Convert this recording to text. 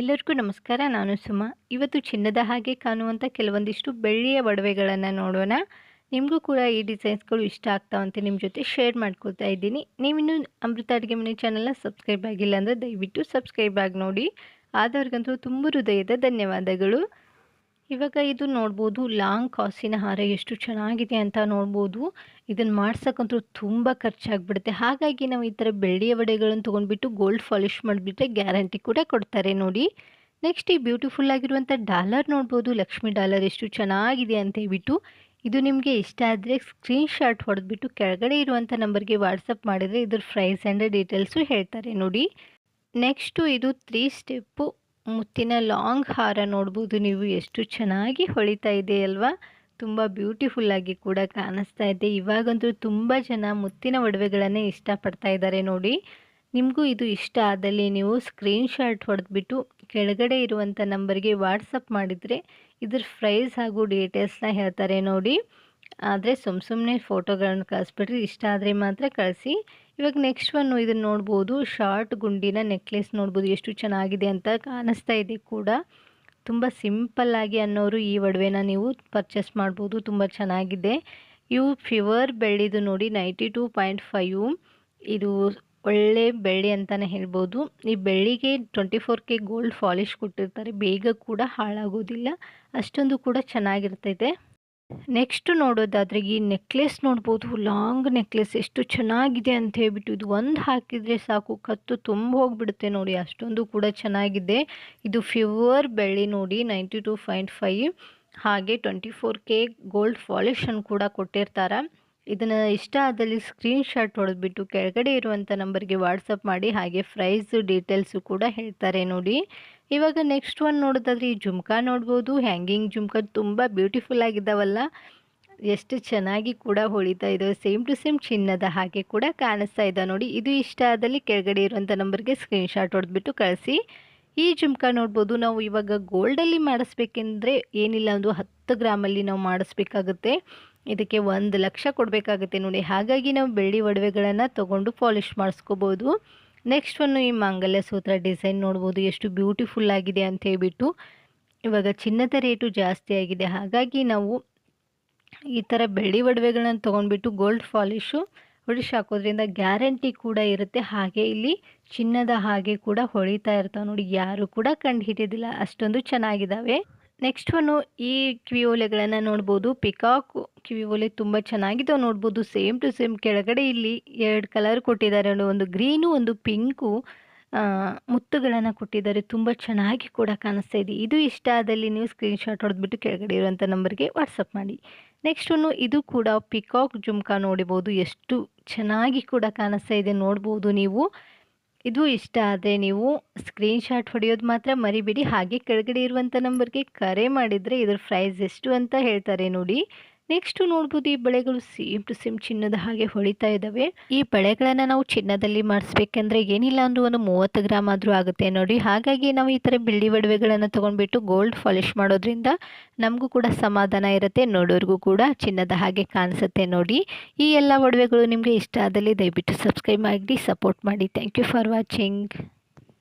ಎಲ್ಲರಿಗೂ ನಮಸ್ಕಾರ, ನಾನು ಸುಮಾ. ಇವತ್ತು ಚಿನ್ನದ ಹಾಗೆ ಕಾಣುವಂಥ ಕೆಲವೊಂದಿಷ್ಟು ಬೆಳ್ಳಿಯ ಒಡವೆಗಳನ್ನು ನೋಡೋಣ. ನಿಮಗೂ ಕೂಡ ಈ ಡಿಸೈನ್ಸ್ಗಳು ಇಷ್ಟ ಆಗ್ತಾವಂತೆ ನಿಮ್ಮ ಜೊತೆ ಶೇರ್ ಮಾಡ್ಕೊಳ್ತಾ ಇದ್ದೀನಿ. ನೀವಿನ್ನೂ ಅಮೃತ ಅಡುಗೆ ಮನೆ ಚಾನಲ್ನ ಸಬ್ಸ್ಕ್ರೈಬ್ ಆಗಿಲ್ಲ ಅಂದರೆ ದಯವಿಟ್ಟು ಸಬ್ಸ್ಕ್ರೈಬ್ ಆಗಿ ನೋಡಿ. ಆದವ್ರಿಗಂತೂ ತುಂಬ ಹೃದಯದ ಧನ್ಯವಾದಗಳು. ಇವಾಗ ಇದು ನೋಡ್ಬೋದು ಲಾಂಗ್ ಕಾಸಿನ ಹಾರ ಎಷ್ಟು ಚೆನ್ನಾಗಿದೆ ಅಂತ ನೋಡ್ಬೋದು. ಇದನ್ನು ಮಾಡ್ಸೋಕ್ಕಂತೂ ತುಂಬ ಖರ್ಚಾಗ್ಬಿಡುತ್ತೆ. ಹಾಗಾಗಿ ನಾವು ಈ ಥರ ಬೆಳ್ಳಿಯ ಒಡೆಗಳನ್ನು ತೊಗೊಂಡ್ಬಿಟ್ಟು ಗೋಲ್ಡ್ ಪಾಲಿಷ್ ಮಾಡಿಬಿಟ್ರೆ ಗ್ಯಾರಂಟಿ ಕೂಡ ಕೊಡ್ತಾರೆ ನೋಡಿ. ನೆಕ್ಸ್ಟ್ ಈ ಬ್ಯೂಟಿಫುಲ್ ಆಗಿರುವಂಥ ಡಾಲರ್ ನೋಡ್ಬೋದು. ಲಕ್ಷ್ಮಿ ಡಾಲರ್ ಎಷ್ಟು ಚೆನ್ನಾಗಿದೆ ಅಂತ ಹೇಳ್ಬಿಟ್ಟು. ಇದು ನಿಮಗೆ ಇಷ್ಟ ಆದರೆ ಸ್ಕ್ರೀನ್ಶಾಟ್ ಹೊಡೆದ್ಬಿಟ್ಟು ಕೆಳಗಡೆ ಇರುವಂಥ ನಂಬರ್ಗೆ ವಾಟ್ಸಪ್ ಮಾಡಿದರೆ ಇದ್ರ ಪ್ರೈಸ್ ಆ್ಯಂಡ್ ಡೀಟೇಲ್ಸು ಹೇಳ್ತಾರೆ ನೋಡಿ. ನೆಕ್ಸ್ಟು ಇದು ತ್ರೀ ಸ್ಟೆಪ್ಪು ಮುತ್ತಿನ ಲಾಂಗ್ ಹಾರ ನೋಡ್ಬೋದು. ನೀವು ಎಷ್ಟು ಚೆನ್ನಾಗಿ ಹೊಳಿತಾ ಇದೆ ಅಲ್ವಾ? ತುಂಬ ಬ್ಯೂಟಿಫುಲ್ಲಾಗಿ ಕೂಡ ಕಾಣಿಸ್ತಾ ಇದೆ. ಇವಾಗಂತೂ ತುಂಬ ಜನ ಮುತ್ತಿನ ಒಡವೆಗಳನ್ನೇ ಇಷ್ಟಪಡ್ತಾ ಇದ್ದಾರೆ ನೋಡಿ. ನಿಮಗೂ ಇದು ಇಷ್ಟ ಆದಲ್ಲಿ ನೀವು ಸ್ಕ್ರೀನ್ಶಾಟ್ ಹೊಡೆದ್ಬಿಟ್ಟು ಕೆಳಗಡೆ ಇರುವಂಥ ನಂಬರ್ಗೆ ವಾಟ್ಸಪ್ ಮಾಡಿದರೆ ಇದ್ರ ಪ್ರೈಸ್ ಹಾಗೂ ಡೀಟೇಲ್ಸ್ನ ಹೇಳ್ತಾರೆ ನೋಡಿ. ಆದರೆ ಸುಮ್ಮ ಸುಮ್ಮನೆ ಫೋಟೋಗಳನ್ನು ಕಳಿಸ್ಬಿಟ್ರೆ ಇಷ್ಟ ಆದರೆ ಮಾತ್ರ ಕಳಿಸಿ. ಇವಾಗ ನೆಕ್ಸ್ಟ್ ಒನ್ ಇದನ್ನು ನೋಡ್ಬೋದು. ಶಾರ್ಟ್ ಗುಂಡಿನ ನೆಕ್ಲೆಸ್ ನೋಡ್ಬೋದು. ಎಷ್ಟು ಚೆನ್ನಾಗಿದೆ ಅಂತ ಕಾಣಿಸ್ತಾ ಇದೆ ಕೂಡ. ತುಂಬ ಸಿಂಪಲ್ಲಾಗಿ ಅನ್ನೋರು ಈ ಒಡವೆನ ನೀವು ಪರ್ಚೇಸ್ ಮಾಡ್ಬೋದು. ತುಂಬ ಚೆನ್ನಾಗಿದೆ. ಇವು ಫಿವರ್ ಬೆಳ್ಳಿದು ನೋಡಿ ನೈಂಟಿ ಟೂ ಪಾಯಿಂಟ್ ಫೈವ್ ಇದು ಒಳ್ಳೆ ಬೆಳ್ಳಿ ಅಂತಲೇ ಹೇಳ್ಬೋದು. ಈ ಬೆಳ್ಳಿಗೆ twenty four K gold polish ಕೊಟ್ಟಿರ್ತಾರೆ. ಬೇಗ ಕೂಡ ಹಾಳಾಗೋದಿಲ್ಲ. ಅಷ್ಟೊಂದು ಕೂಡ ಚೆನ್ನಾಗಿರ್ತೈತೆ. ನೆಕ್ಸ್ಟ್ ನೋಡೋದಾದ್ರೆ ಈ ನೆಕ್ಲೆಸ್ ನೋಡ್ಬೋದು. ಲಾಂಗ್ ನೆಕ್ಲೆಸ್ ಎಷ್ಟು ಚೆನ್ನಾಗಿದೆ ಅಂತ ಹೇಳ್ಬಿಟ್ಟು ಇದು ಒಂದು ಹಾಕಿದರೆ ಸಾಕು. ಕತ್ತು ತುಂಬ ಹೋಗಿಬಿಡುತ್ತೆ ನೋಡಿ, ಅಷ್ಟೊಂದು ಕೂಡ ಚೆನ್ನಾಗಿದೆ. ಇದು ಫ್ಯೂವರ್ ಬೆಳ್ಳಿ ನೋಡಿ ನೈಂಟಿ ಟು ಪಾಯಿಂಟ್ ಫೈವ್ ಹಾಗೆ ಟ್ವೆಂಟಿ ಫೋರ್ ಕೆ ಗೋಲ್ಡ್ ಫಾಲಿಷನ್ ಕೂಡ ಕೊಟ್ಟಿರ್ತಾರೆ. ಇದನ್ನು ಇಷ್ಟ ಆದಲ್ಲಿ ಸ್ಕ್ರೀನ್ಶಾಟ್ ಹೊಡೆದ್ಬಿಟ್ಟು ಕೆಳಗಡೆ ಇರುವಂಥ ನಂಬರ್ಗೆ ವಾಟ್ಸಪ್ ಮಾಡಿ, ಹಾಗೆ ಪ್ರೈಸ್ ಡೀಟೇಲ್ಸು ಕೂಡ ಹೇಳ್ತಾರೆ ನೋಡಿ. ಇವಾಗ ನೆಕ್ಸ್ಟ್ ಒನ್ ನೋಡೋದಾದ್ರೆ ಈ ಜುಮ್ಕಾ ನೋಡ್ಬೋದು. ಹ್ಯಾಂಗಿಂಗ್ ಜುಮ್ಕಾ ತುಂಬ ಬ್ಯೂಟಿಫುಲ್ ಆಗಿದ್ದಾವಲ್ಲ. ಎಷ್ಟು ಚೆನ್ನಾಗಿ ಕೂಡ ಹೊಳಿತಾ ಇದೆ. ಸೇಮ್ ಟು ಸೇಮ್ ಚಿನ್ನದ ಹಾಗೆ ಕೂಡ ಕಾಣಿಸ್ತಾ ಇದೆ ನೋಡಿ. ಇದು ಇಷ್ಟ ಆದಲ್ಲಿ ಕೆಳಗಡೆ ಇರುವಂಥ ನಂಬರ್ಗೆ ಸ್ಕ್ರೀನ್ಶಾಟ್ ಹೊಡೆದ್ಬಿಟ್ಟು ಕಳಿಸಿ. ಈ ಜುಮ್ಕಾ ನೋಡ್ಬೋದು. ನಾವು ಇವಾಗ ಗೋಲ್ಡಲ್ಲಿ ಮಾಡಿಸ್ಬೇಕೆಂದ್ರೆ ಏನಿಲ್ಲ, ಒಂದು ಹತ್ತು ಗ್ರಾಮಲ್ಲಿ ನಾವು ಮಾಡಿಸ್ಬೇಕಾಗುತ್ತೆ. ಇದಕ್ಕೆ ಒಂದು ಲಕ್ಷ ಕೊಡಬೇಕಾಗುತ್ತೆ ನೋಡಿ. ಹಾಗಾಗಿ ನಾವು ಬೆಳ್ಳಿ ಒಡವೆಗಳನ್ನು ತೊಗೊಂಡು ಪಾಲಿಷ್ ಮಾಡಿಸ್ಕೋಬೋದು. ನೆಕ್ಸ್ಟ್ ಒಂದು ಈ ಮಾಂಗಲ್ಯ ಸೂತ್ರ ಡಿಸೈನ್ ನೋಡ್ಬೋದು. ಎಷ್ಟು ಬ್ಯೂಟಿಫುಲ್ ಆಗಿದೆ ಅಂತ ಹೇಳ್ಬಿಟ್ಟು ಇವಾಗ ಚಿನ್ನದ ರೇಟು ಜಾಸ್ತಿ ಆಗಿದೆ. ಹಾಗಾಗಿ ನಾವು ಈ ಥರ ಬೆಳ್ಳಿ ಒಡವೆಗಳನ್ನು ತೊಗೊಂಡ್ಬಿಟ್ಟು ಗೋಲ್ಡ್ ಪಾಲಿಶು ಹೊಡಿಶ್ ಹಾಕೋದ್ರಿಂದ ಗ್ಯಾರಂಟಿ ಕೂಡ ಇರುತ್ತೆ. ಹಾಗೆ ಇಲ್ಲಿ ಚಿನ್ನದ ಹಾಗೆ ಕೂಡ ಹೊಳಿತಾ ಇರ್ತಾವೆ ನೋಡಿ. ಯಾರು ಕೂಡ ಕಂಡು ಹಿಡಿಯೋದಿಲ್ಲ ಅಷ್ಟೊಂದು ಚೆನ್ನಾಗಿದ್ದಾವೆ ನೆಕ್ಸ್ಟ್ ಒನ್ನು ಈ ಕಿವಿ ಓಲೆಗಳನ್ನು ನೋಡ್ಬೋದು. ಪಿಕಾಕ್ ಕಿವಿ ಓಲೆ ತುಂಬ ಚೆನ್ನಾಗಿದ್ದಾವೆ ನೋಡ್ಬೋದು. ಸೇಮ್ ಟು ಸೇಮ್ ಕೆಳಗಡೆ ಇಲ್ಲಿ ಎರಡು ಕಲರ್ ಕೊಟ್ಟಿದ್ದಾರೆ ಒಂದು ಗ್ರೀನು ಒಂದು ಪಿಂಕು ಮುತ್ತುಗಳನ್ನು ಕೊಟ್ಟಿದ್ದಾರೆ. ತುಂಬ ಚೆನ್ನಾಗಿ ಕೂಡ ಕಾಣಿಸ್ತಾ ಇದೆ. ಇದು ಇಷ್ಟ ಆದಲ್ಲಿ ನೀವು ಸ್ಕ್ರೀನ್ಶಾಟ್ ಹೊಡೆದ್ಬಿಟ್ಟು ಕೆಳಗಡೆ ಇರುವಂಥ ನಂಬರ್ಗೆ ವಾಟ್ಸಪ್ ಮಾಡಿ. ನೆಕ್ಸ್ಟ್ ಒನ್ನು ಇದು ಕೂಡ ಪಿಕಾಕ್ ಜುಮ್ಕಾ ನೋಡಿಬೋದು. ಎಷ್ಟು ಚೆನ್ನಾಗಿ ಕೂಡ ಕಾಣಿಸ್ತಾ ಇದೆ ನೋಡ್ಬೋದು ನೀವು. ಇದು ಇಷ್ಟ ಆದರೆ ನೀವು ಸ್ಕ್ರೀನ್ಶಾಟ್ ಹೊಡೆಯೋದು ಮಾತ್ರ ಮರಿಬೇಡಿ. ಹಾಗೆ ಕೆಳಗಡೆ ಇರುವಂಥ ನಂಬರ್ಗೆ ಕರೆ ಮಾಡಿದರೆ ಇದ್ರ ಪ್ರೈಸ್ ಎಷ್ಟು ಅಂತ ಹೇಳ್ತಾರೆ ನೋಡಿ. ನೆಕ್ಸ್ಟು ನೋಡ್ಬೋದು ಈ ಬಳೆಗಳು ಸೇಮ್ ಟು ಸೇಮ್ ಚಿನ್ನದ ಹಾಗೆ ಹೊಳಿತಾ ಇದ್ದಾವೆ. ಈ ಬಳೆಗಳನ್ನ ನಾವು ಚಿನ್ನದಲ್ಲಿ ಮಾಡಿಸ್ಬೇಕಂದ್ರೆ ಏನಿಲ್ಲ ಅಂದ್ರೂ ಒಂದು ಮೂವತ್ತು ಗ್ರಾಮ್ ಆದ್ರೂ ಆಗುತ್ತೆ ನೋಡಿ. ಹಾಗಾಗಿ ನಾವು ಈ ತರ ಬೆಳ್ಳಿ ಒಡವೆಗಳನ್ನ ತಗೊಂಡ್ಬಿಟ್ಟು ಗೋಲ್ಡ್ ಪಾಲಿಶ್ ಮಾಡೋದ್ರಿಂದ ನಮಗೂ ಕೂಡ ಸಮಾಧಾನ ಇರುತ್ತೆ, ನೋಡೋರಿಗೂ ಕೂಡ ಚಿನ್ನದ ಹಾಗೆ ಕಾಣಿಸುತ್ತೆ ನೋಡಿ. ಈ ಎಲ್ಲ ಒಡವೆಗಳು ನಿಮಗೆ ಇಷ್ಟ ಆದಲ್ಲಿ ದಯವಿಟ್ಟು ಸಬ್ಸ್ಕ್ರೈಬ್ ಮಾಡಿ, ಸಪೋರ್ಟ್ ಮಾಡಿ. Thank you for watching.